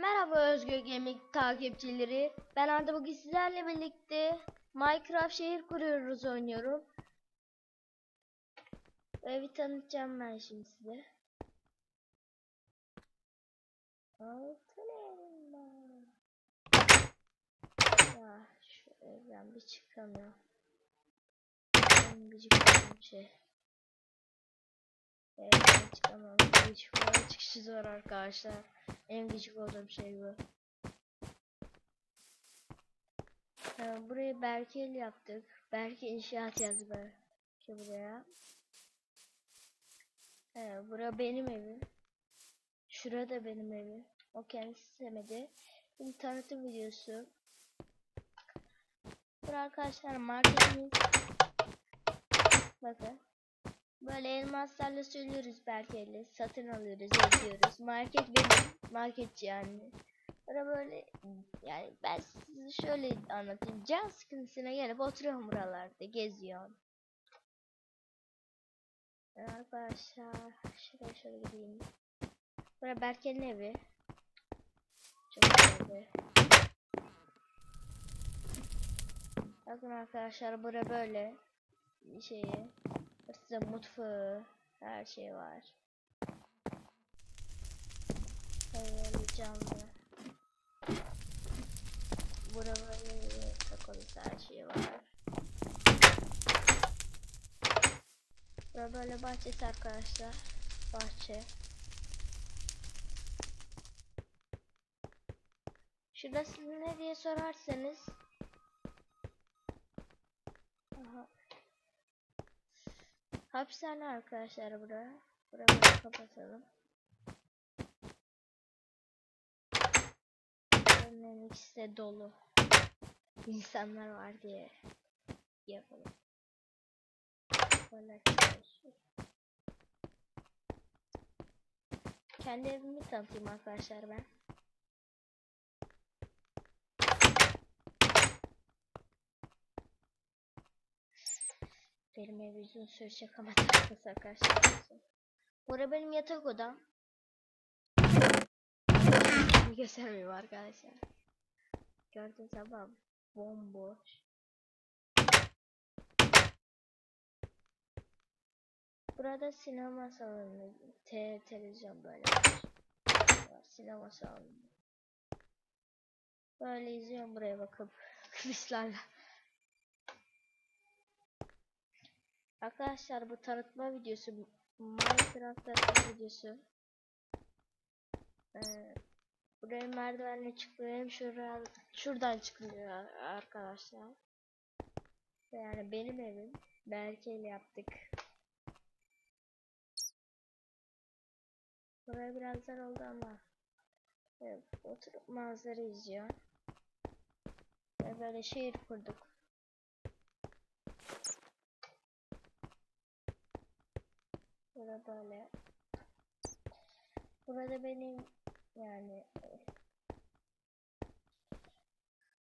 Merhaba Özgür Gaming takipçileri. Ben Arda bugün sizlerle birlikte Minecraft şehir kuruyoruz oynuyorum. Evi tanıtacağım ben şimdi size. Altın elma. Ya şu evden bir çıkamıyorum. En gıcık olduğum şey. Evden çıkamam. Hiç çıkışı zor arkadaşlar. En gıcık olduğum şey bu. Ee, burayı Berkel yaptık. Berke inşaat yazdı belki buraya. Ee, bura benim evim. Şurada benim evim. O kendisi istemedi. Şimdi tanıtım videosu. Bura arkadaşlar marketimiz. Bakın. Böyle elmaslarla söylüyoruz Berke'yle. Satın alıyoruz, ediyoruz. Market benim. Marketçi yani. Böyle böyle yani ben size şöyle anlatayım. Can sıkıntısına gelip oturuyorum buralarda. Geziyorum. Arkadaşlar şuraya şöyle gideyim. Bura Berke'nin evi. Çok güzel bir. Bakın arkadaşlar bura böyle şeyi. Size mutfağı, her şey var. Böyle canlı. Böyle kapalı her şey var. Burada böyle bahçesi arkadaşlar. Bahçe. Şurası ne diye sorarsanız. Hapishane arkadaşlar bura. Burayı kapatalım. Bunların ikisi de dolu. İnsanlar var diye yapalım. Böyle. Kendi evimi tanıtayım arkadaşlar ben. Benim ev uzun sürecek ama takması arkadaşlar. Bura benim yatak odam. Göstermeyeyim arkadaşlar. Gördüğünüz zaman bomboş. Burada sinema salonu, te televizyon böyle. Sinema salonu. Böyle izliyorum buraya bakıp kılıçlarla. Arkadaşlar bu tanıtma videosu Minecraft tanıtma videosu. Ee, buraya merdivenle çıkıyor. Şuradan, şuradan çıkılıyor arkadaşlar. Yani benim evim. Berke ile yaptık. Buraya biraz zor oldu ama evet, oturup manzara izliyor. Ve böyle şehir kurduk. Burada böyle. Burada benim yani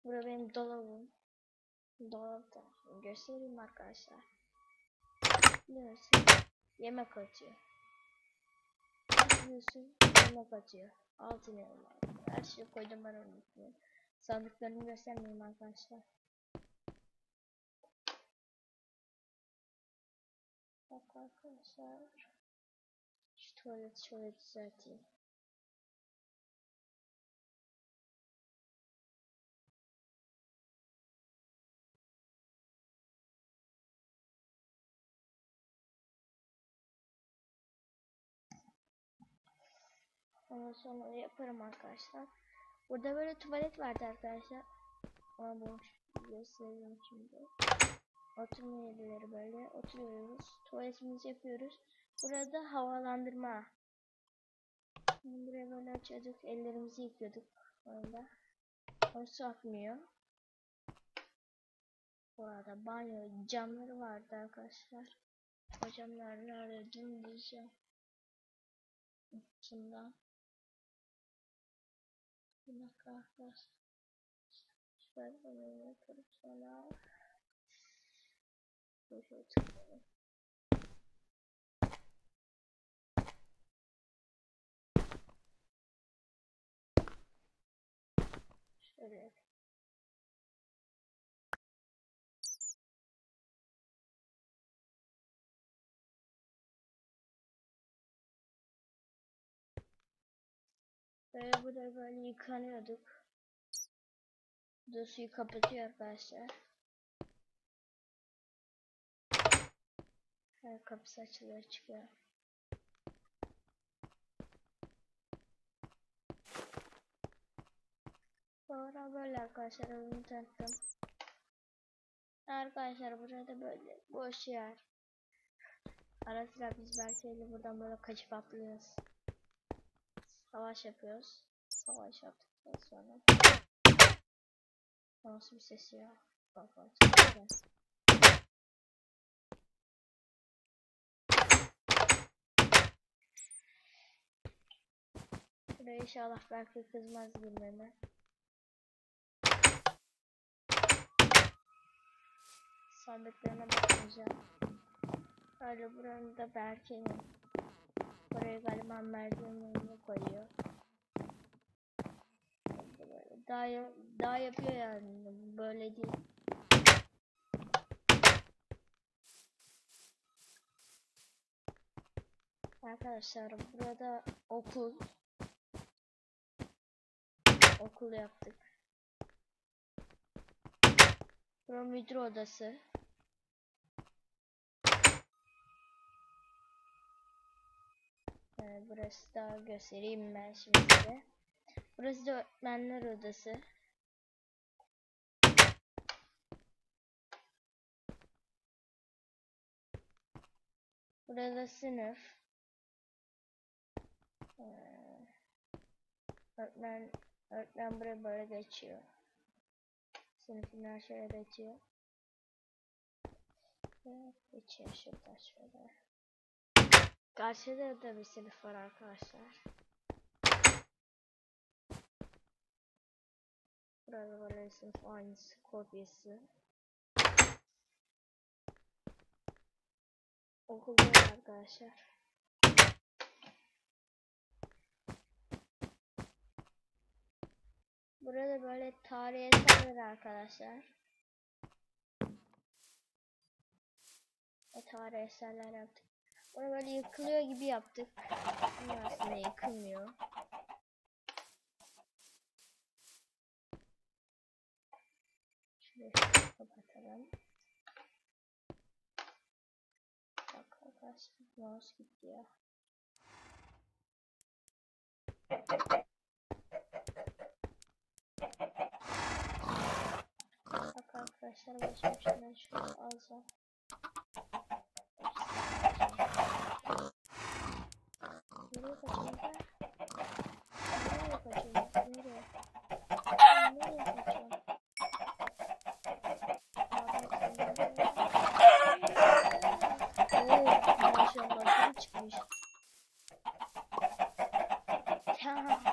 Burada benim dolabım. Dolapta. Göstereyim arkadaşlar. Biliyorsun yemek atıyor. Biliyorsun yemek atıyor. Altın elma. Her şeyi koydum ben onu. Sandıklarımı göstermeyeyim arkadaşlar. Bak arkadaşlar. Şu tuvaleti şöyle düzelteyim. Ondan sonra yaparım arkadaşlar. Burada böyle tuvalet vardı arkadaşlar. Ama boş göstereyim şimdi. Oturma yerleri böyle oturuyoruz. Tuvaletimizi yapıyoruz. Burada havalandırma. Buraya böyle açıyorduk. Ellerimizi yıkıyorduk. Orada. O su akmıyor. Bu arada banyo camları vardı arkadaşlar. O camlar nerede dümdüz. Şundan. Bir dakika arkadaşlar. Şöyle bunu yaparım sonra. Şöyle tıklayalım. Öyle. Böyle burada böyle yıkanıyorduk. Bu da suyu kapatıyor arkadaşlar. Her kapısı açılıyor çıkıyor. Sonra böyle arkadaşlar oyunu tanıttım. Arkadaşlar burada böyle boş yer. Ara sıra biz belki buradan böyle kaçıp atlıyoruz. Savaş yapıyoruz. Savaş yaptıktan sonra. Nasıl bir ses ya? Bak bak. Şuraya inşallah belki kızmaz girmeme. Sandıklarına bakmayacağım. Öyle buranın da Berke'nin. Buraya galiba merdivenini koyuyor. Daha, daha yapıyor yani. Böyle değil. Arkadaşlar burada okul. Okul yaptık. Burası müdür odası. Ee, burası da göstereyim ben şimdi size. Burası da öğretmenler odası. Burada sınıf. Ee, öğretmen, öğretmen buraya böyle geçiyor. Sınıfın her şeye geçiyor. Evet, geçiyor şuradan şöyle. Karşıda da bir sınıf var arkadaşlar. Burada böyle sınıf aynısı kopyası. Okul böyle arkadaşlar. Burada böyle tarihi eserler arkadaşlar. Ve tarihi eserler yaptık. Bunu böyle yıkılıyor gibi yaptık. Ama aslında yıkılmıyor. Şurayı kapatalım. Bak arkadaşlar mouse gitti ya. Arkadaşlar başlamıştım ben şunu alsam. Nereye kaçayım ben? Nereye kaçayım? Nereye? Nereye kaçayım? Maşallah çıkmış. Tamam.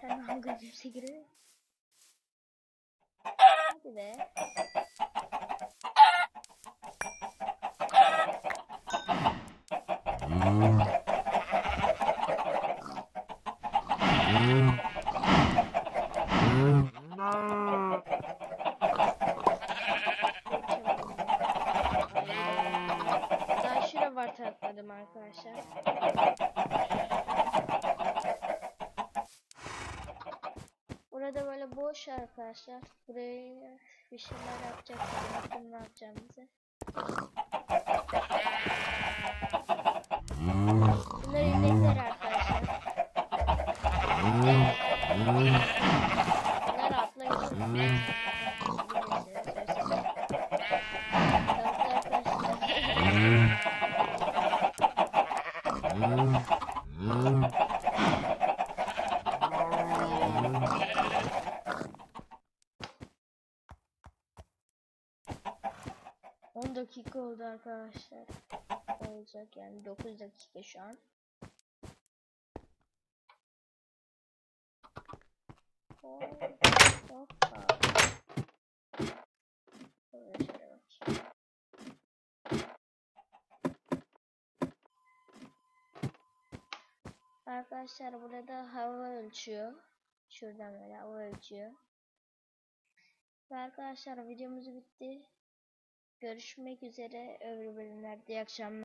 Tamam gözümse girelim. Hadi be. Daha şura arkadaşlar. Burada böyle boş arkadaşlar. Buraya bir şeyler yapacak. Bakalım ne yapacağımızı. 10 dakika oldu arkadaşlar. Olacak yani 9 dakika şu an. Arkadaşlar burada hava ölçüyor. Şuradan böyle hava ölçüyor. Ve arkadaşlar videomuz bitti. Görüşmek üzere öbür bölümlerde. İyi akşamlar.